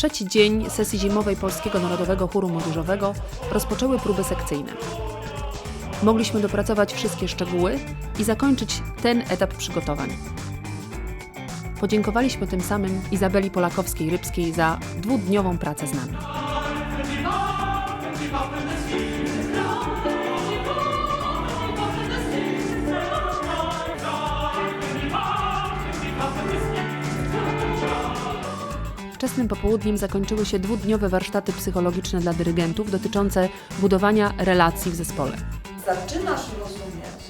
trzeci dzień sesji zimowej Polskiego Narodowego Chóru Młodzieżowego rozpoczęły próby sekcyjne. Mogliśmy dopracować wszystkie szczegóły i zakończyć ten etap przygotowań. Podziękowaliśmy tym samym Izabeli Polakowskiej-Rybskiej za dwudniową pracę z nami. Wczesnym popołudniem zakończyły się dwudniowe warsztaty psychologiczne dla dyrygentów dotyczące budowania relacji w zespole. zaczynasz rozumieć,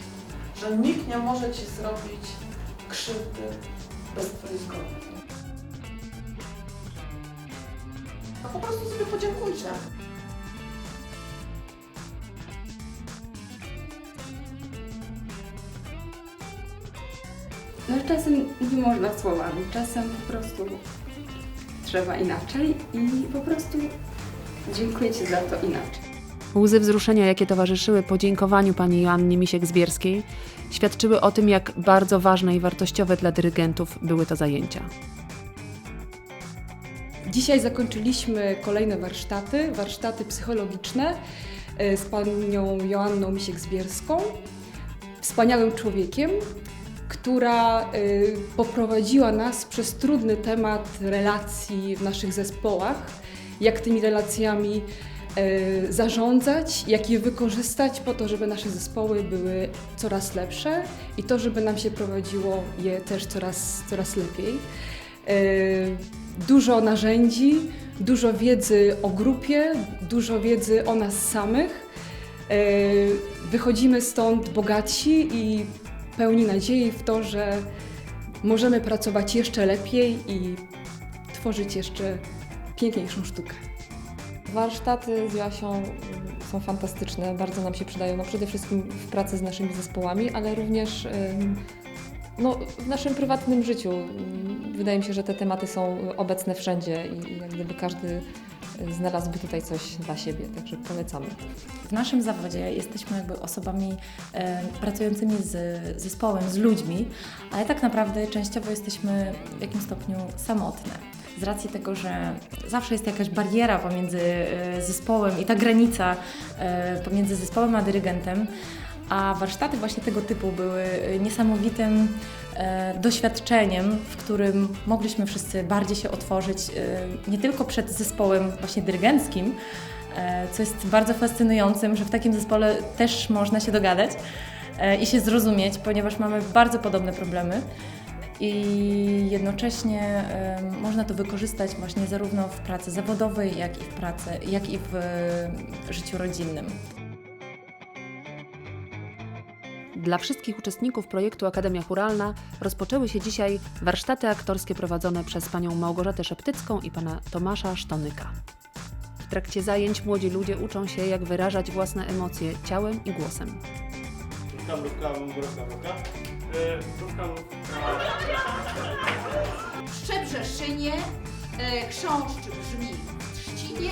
że nikt nie może ci zrobić krzywdy bez twojej zgody. A po prostu sobie podziękujcie. No czasem nie można słowami, czasem po prostu trzeba inaczej i po prostu dziękuję Ci za to inaczej. Łzy wzruszenia, jakie towarzyszyły podziękowaniu pani Joannie Misiek-Zbierskiej, świadczyły o tym, jak bardzo ważne i wartościowe dla dyrygentów były to zajęcia. Dzisiaj zakończyliśmy kolejne warsztaty, warsztaty psychologiczne e, z panią Joanną Misiek-Zbierską, wspaniałym człowiekiem, która e, poprowadziła nas przez trudny temat relacji w naszych zespołach, jak tymi relacjami e, zarządzać, jak je wykorzystać po to, żeby nasze zespoły były coraz lepsze i to, żeby nam się prowadziło je też coraz, coraz lepiej. E, Dużo narzędzi, dużo wiedzy o grupie, dużo wiedzy o nas samych. Wychodzimy stąd bogaci i pełni nadziei w to, że możemy pracować jeszcze lepiej i tworzyć jeszcze piękniejszą sztukę. Warsztaty z Jasią mm, są fantastyczne, bardzo nam się przydają, no przede wszystkim w pracy z naszymi zespołami, ale również no, w naszym prywatnym życiu. Wydaje mi się, że te tematy są obecne wszędzie i, jak gdyby każdy znalazłby tutaj coś dla siebie, także polecamy. W naszym zawodzie jesteśmy jakby osobami e, pracującymi z zespołem, z ludźmi, ale tak naprawdę częściowo jesteśmy w jakimś stopniu samotne. Z racji tego, że zawsze jest jakaś bariera pomiędzy e, zespołem i ta granica e, pomiędzy zespołem a dyrygentem, a warsztaty właśnie tego typu były e, niesamowitym e, doświadczeniem, w którym mogliśmy wszyscy bardziej się otworzyć e, nie tylko przed zespołem właśnie dyrygenckim, e, co jest bardzo fascynującym, że w takim zespole też można się dogadać e, i się zrozumieć, ponieważ mamy bardzo podobne problemy i jednocześnie można to wykorzystać właśnie zarówno w pracy zawodowej, jak i w pracy, jak i w e, życiu rodzinnym. Dla wszystkich uczestników projektu Akademia Churalna rozpoczęły się dzisiaj warsztaty aktorskie prowadzone przez panią Małgorzatę Szeptycką i pana Tomasza Sztonyka. W trakcie zajęć młodzi ludzie uczą się, jak wyrażać własne emocje ciałem i głosem. Mrówka, mrówka, mrówka, mrówka. Szczebrze szynie, e, brzmi w trzcinie,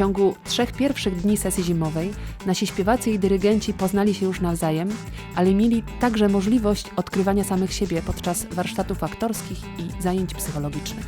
ciągu trzech pierwszych dni sesji zimowej nasi śpiewacy i dyrygenci poznali się już nawzajem, ale mieli także możliwość odkrywania samych siebie podczas warsztatów aktorskich i zajęć psychologicznych.